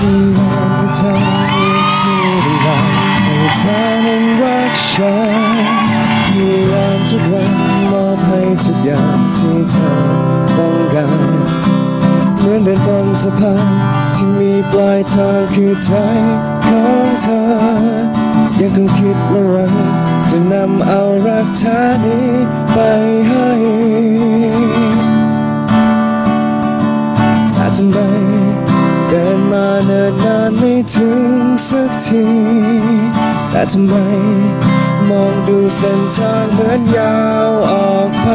ที่ยอมให้เธอที่ได้รักให้เธอนั้นรักฉันพยายามทุกวันมอบให้ทุกอย่างที่เธอต้องการเหมือนเดินบนสะพานที่มีปลายทางคือใจของเธอ ยังคงคิดและหวังจะนำเอารักแท้นี้ไปให้แต่ทำไม เดินมาเนิ่นนานไม่ถึงสักที แต่ทำไมมองดูเส้นทางเหมือนยาวออกไป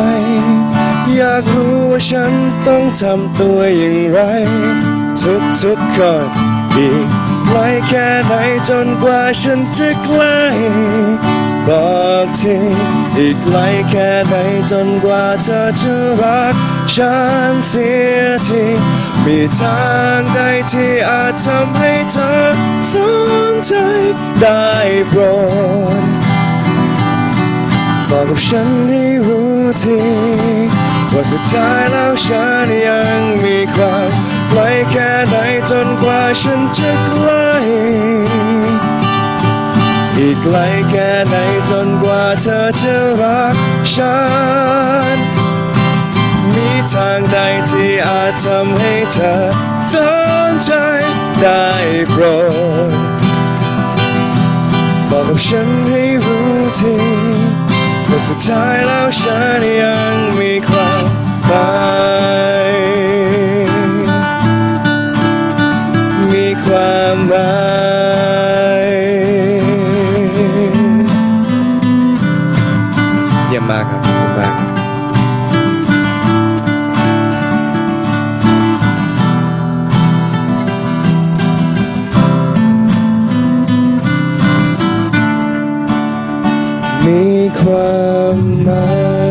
อยากรู้ว่าฉันต้องทำตัวอย่างไร ทุกทุกคนอีกไกลแค่ไหนจนกว่าฉันจะใกล้ บอกทีอีกไกลแค่ไหนจนกว่าเธอจะรักฉันเสียทีมีทางใดที่อาจทำให้เธอสนใจได้โปรดบอกกับฉันให้รู้ทีว่าสุดท้ายแล้วฉันยังมีความไกลแค่ไหนจนกว่าฉันจะใกล้ อีกไกลแค่ไหนจนกว่าเธอจะรักฉัน มีทางใดที่อาจทำให้เธอสนใจได้โปรดบอกกับฉันให้รู้ทีว่าสุดท้ายแล้วฉันยังมีความหมาย มีความหมาย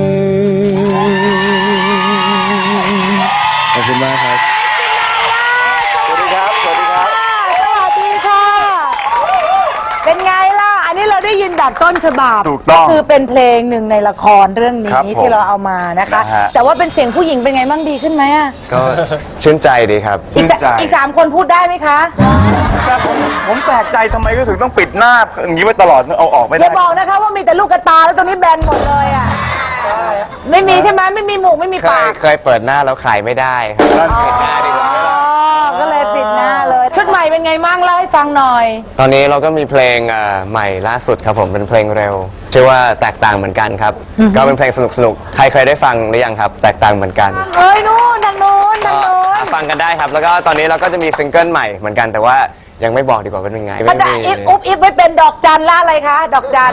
ฉบับถูกต้องคือเป็นเพลงหนึ่งในละครเรื่องครับนี้ผมที่เราเอามานะคะ นะฮะ แต่ว่าเป็นเสียงผู้หญิงเป็นไงบ้างดีขึ้นไหมอะก็ชื่นใจดีครับ อีกสาชื่นใจ อีกสามคนพูดได้ไหมคะแต่ผมผมแปลกใจทำไมก็ถึงต้องปิดหน้าอย่างนี้ไว้ตลอดเอาออกไม่อได้ ย่าบอกนะคะว่ามีแต่ลูกกระตาแล้วตรงนี้แบนหมดเลยอะไม่มีใช่ไหมไม่มีหมูกไม่มีเคปายกเคยเปิดหน้าแล้วขายไม่ได้ครับปิดหน้าดีกว่า อ๋อก็เลยปิดหน้าเลย ชุดใหม่เป็นไงมั่งเล่าให้ฟังหน่อย ตอนนี้เราก็มีเพลงเอ่อใหม่ล่าสุดครับผมเป็นเพลงเร็ว ชื่อว่าแตกต่างเหมือนกันครับ ก็เป็นเพลงสนุกสนุกๆใครเคยได้ฟังหรือยังครับ แตกต่างเหมือนกันเอ้ยนู่นทางนู้นทางนู้นอะฟังกันได้ครับ แล้วก็ตอนนี้เราก็จะมีซิงเกิลใหม่เหมือนกันแต่ว่ายังไม่บอกดีกว่าว่าเป็นยังไงถ้าจะไม่มีอิฟอุบอิฟไว้เป็นดอกจันละอะไรคะ ดอกจัน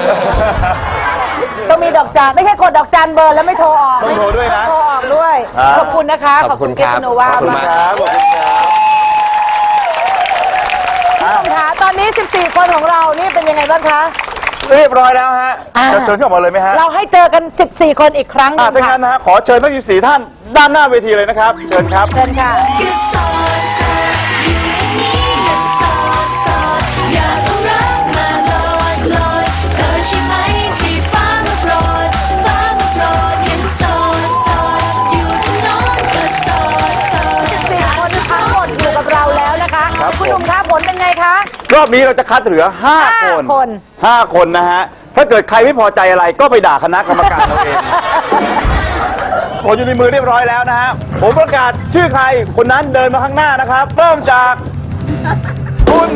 ต้องมีดอกจันไม่ใช่กดดอกจันเบอร์แล้วไม่โทรออกต้องโทรด้วยนะต้องโทรออกด้วยครับขอบคุณนะคะขอบคุณเกคสรับโนวาขอบคุณมากมาก ครับขอบคุณครับ ตอนนี้14คนของเรานี่เป็นยังไงบ้างคะ เรียบร้อยแล้วฮะอ่า จะเชิญขึ้นออกมาเลยไหมฮะเราให้เจอกัน 14 คนอีกครั้งหนึอ่างถ้าค่ะงั้นนะฮะขอเชิญทั้ง 14 ท่านด้านหน้าเวทีเลยนะครับ เชิญครับ เชิญค่ะคือ อบนี้เราจะคัดเหลือ5ห้าคนคน 5 คนนะฮะ ถ้าเกิดใครไม่พอใจอะไรก็ไปด่าคณะกรรมการเราเองผลอยู่ในมือเรียบร้อยแล้วนะฮะ ผมประกาศชื่อใครคนนั้นเดินมาข้างหน้านะครับ เริ่มจากคุณ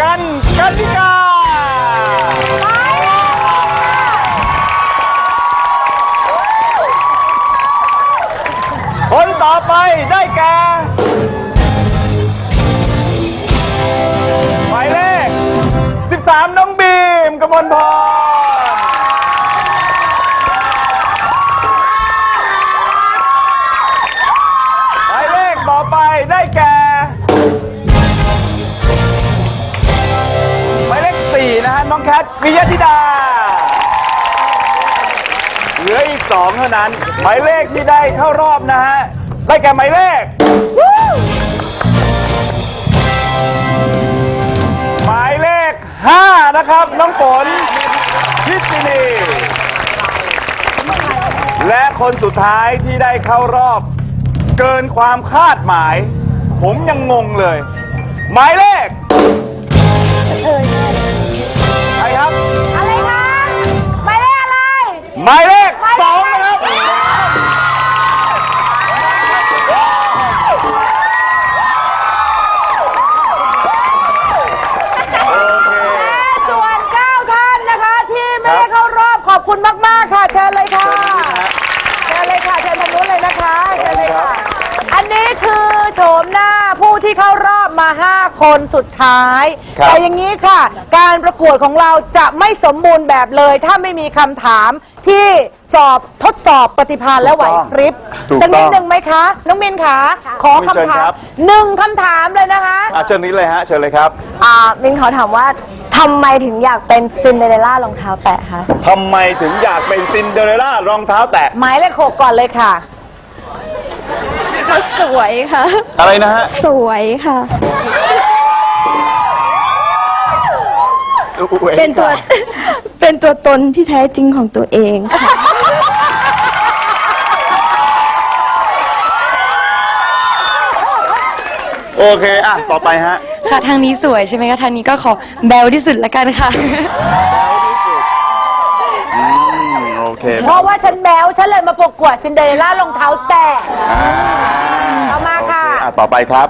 กันกันนิกาคนต่อไปได้แก่ 13 น้องบีมกมลพรหมายเลขต่อไปได้แก่หมายเลข4นะฮะน้องแคทวิยธิดา เหลืออีก 2 เท่านั้น หมายเลขที่ได้เข้ารอบนะฮะ ได้แก่หมายเลข นะครับ น้องฝนพิษณีและคนสุดท้ายที่ได้เข้ารอบ เกินความคาดหมาย ผมยังงงเลย หมายเลขใครครับ อะไรคะหมายเลขอะไร หมายเลขสองนะครับ ที่เข้ารอบมา 5 คนสุดท้าย ครับ แต่อย่างนี้ค่ะ การประกวดของเราจะไม่สมบูรณ์แบบเลย ถ้าไม่มีคำถามที่สอบทดสอบปฏิภาณและไหวพริบถูกสักนิดต้องหนึ่งไหมคะ น้องมินคะขอเชิญคำถาครัมบหนึ่งคำถามเลยนะคะ อะเชิญนี้เลยฮะเชิญเลยครับอ่ามินขอถามว่าทำไมถึงอยากเป็นซินเดอเรลล่ารองเท้าแตะคะทำไมถึงอยากเป็นซินเดอเรลล่ารองเท้าแตะหมายเลขหกก่อนเลยค่ะ เขาสวยค่ะ อะไรนะฮะสวยค่ะเป็นตัว เป็นตัวตนที่แท้จริงของตัวเองค่ะ โอเคอะต่อไปฮะค่ะทางนี้สวยใช่ไหมคะทางนี้ก็ขอแบลที่สุดละกันค่ะโอเคเพราะว่าฉันแบวฉันเลยมาประกวดซินเดอเรลล่ารองเท้าแตะเอามา โอเค ค่ะ อะ ต่อไปครับ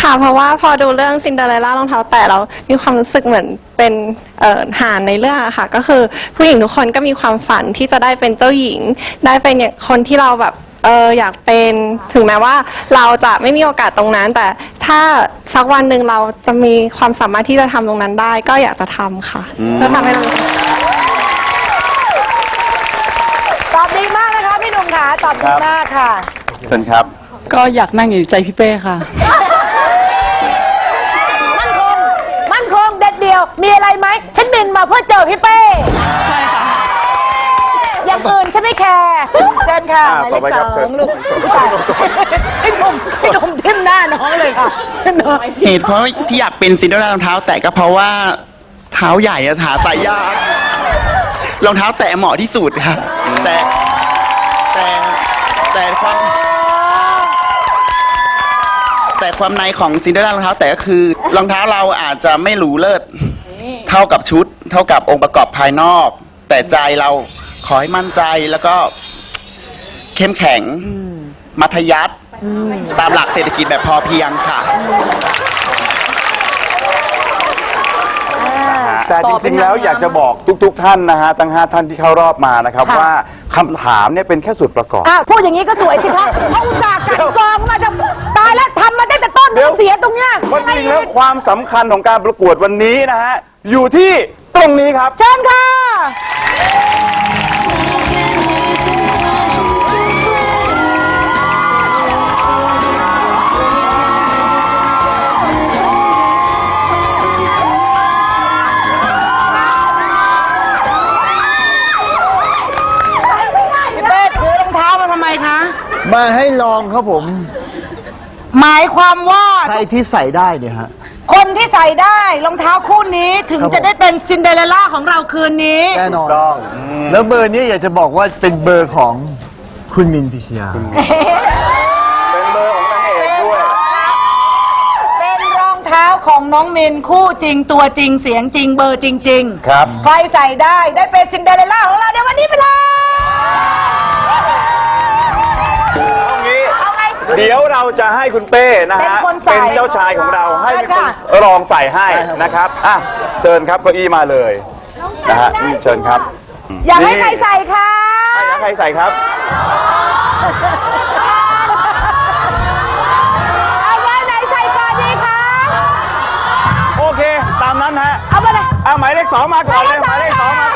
ค่ะ เพราะว่าพอดูเรื่องซินเดอเรลล่ารองเท้าแตะเรามีความรู้สึกเหมือนเป็นเอ่อหานในเรื่องอะค่ะ ก็คือผู้หญิงทุกคนก็มีความฝันที่จะได้เป็นเจ้าหญิง ได้เป็นอย่างคนที่เราแบบเอออยากเป็นถึงแม้ว่าเราจะไม่มีโอกาสตรงนั้น แต่ถ้าสักวันหนึ่งเราจะมีความสามารถที่จะทำตรงนั้นได้ ก็อยากจะทำค่ะเพื่อทำให้เรามีตอบดีมากนะคะพี่หนุ่มค่ะ ตอบดีมากค่ะ เชิญครับ ก็อยากนั่งอยู่ใจพี่เป้ค่ะ มั่นคง มั่นคงเด็ดเดียว มีอะไรไหม ฉันบินมาเพื่อเจอพี่เป้ ใช่ค่ะ อย่างอื่นฉันไม่แคร์เชิญค่ะอ่าหมายเลต่อไปขคสรับอเชิญงลูกพี่หนุ่มพี่หนุ่มทิ่มหน้าน้องเลยค่ะน้องเหตุเพราะที่อยากเป็นซินเดอเรลล่ารองเท้า แตะก็เพราะว่าเท้าใหญ่อะหาใส่ยากรองเท้าแตะเหมาะที่สุดครับแต่แต่แต่ความ แต่ความในของซินเดอเรลล่ารองเท้าแตะก็คือรองเท้าเราอาจจะไม่หรูเลิศเท่ากับชุด เท่ากับองค์ประกอบภายนอก แต่ใจเราขอให้มั่นใจแล้วก็เข้มแข็งมัธยัติตามหลักเศรษฐกิจแบบพอเพียงค่ะ แต่จริงๆ แล้วอยากจะบอกทุก ๆ ท่านนะฮะทั้ง5ท่านที่เข้ารอบมานะครับ ค่ะ ว่าคำถามเนี่ยเป็นแค่ส่วนประกอบอะพูดอย่างนี้ก็สวยสิคะเขาอุตส่าห์กลันกรองมาจะตายแล้ว เดี๋ยว เสียตรงเนี้ยเพราะจริงๆแล้วความสำคัญของการประกวดวันนี้นะฮะ อยู่ที่ตรงนี้ครับ เชิญค่ะ พี่เป้ถือรองเท้ามาทำไมคะ มาให้ลองครับผม หมายความว่า ใครที่ใส่ได้เนี่ยฮะ คนที่ใส่ได้รองเท้าคู่นี้ถึงครับผม จะได้เป็นซินเดอเรลล่าของเราคืนนี้ แน่นอนต้องแล้วเบอร์นี้อยากจะบอกว่าเป็นเบอร์ของคุณมินพิชยา เป็นเบอร์ของนางเอกด้วย เป็นรองเท้าของน้องมินคู่จริงตัวจริงเสียงจริงเบอร์จริง ๆ ครับ ใครใส่ได้ได้เป็นซินเดอเรลล่าของเราในวันนี้ไปเลย เอาไงเดี๋ยวเราจะให้คุณเป้นะเป็นฮะคนใส่เป็นเจ้าชายของเราให้เป็นคนค่ะรองใส่ให้นะครับอะเชิญครับเก้าอี้มาเลยนะฮะนี่เชิญครับอยากให้ใครใส่คะให้ใครใส่ครับ เอาไว้ไหนใส่ก่อนดีคะโอเค ตามนั้นฮะเอามาเลย อะหมายเลขสองมาก่อนเลยหมามหายยเลเลขขสสอองงมาก่อนเลย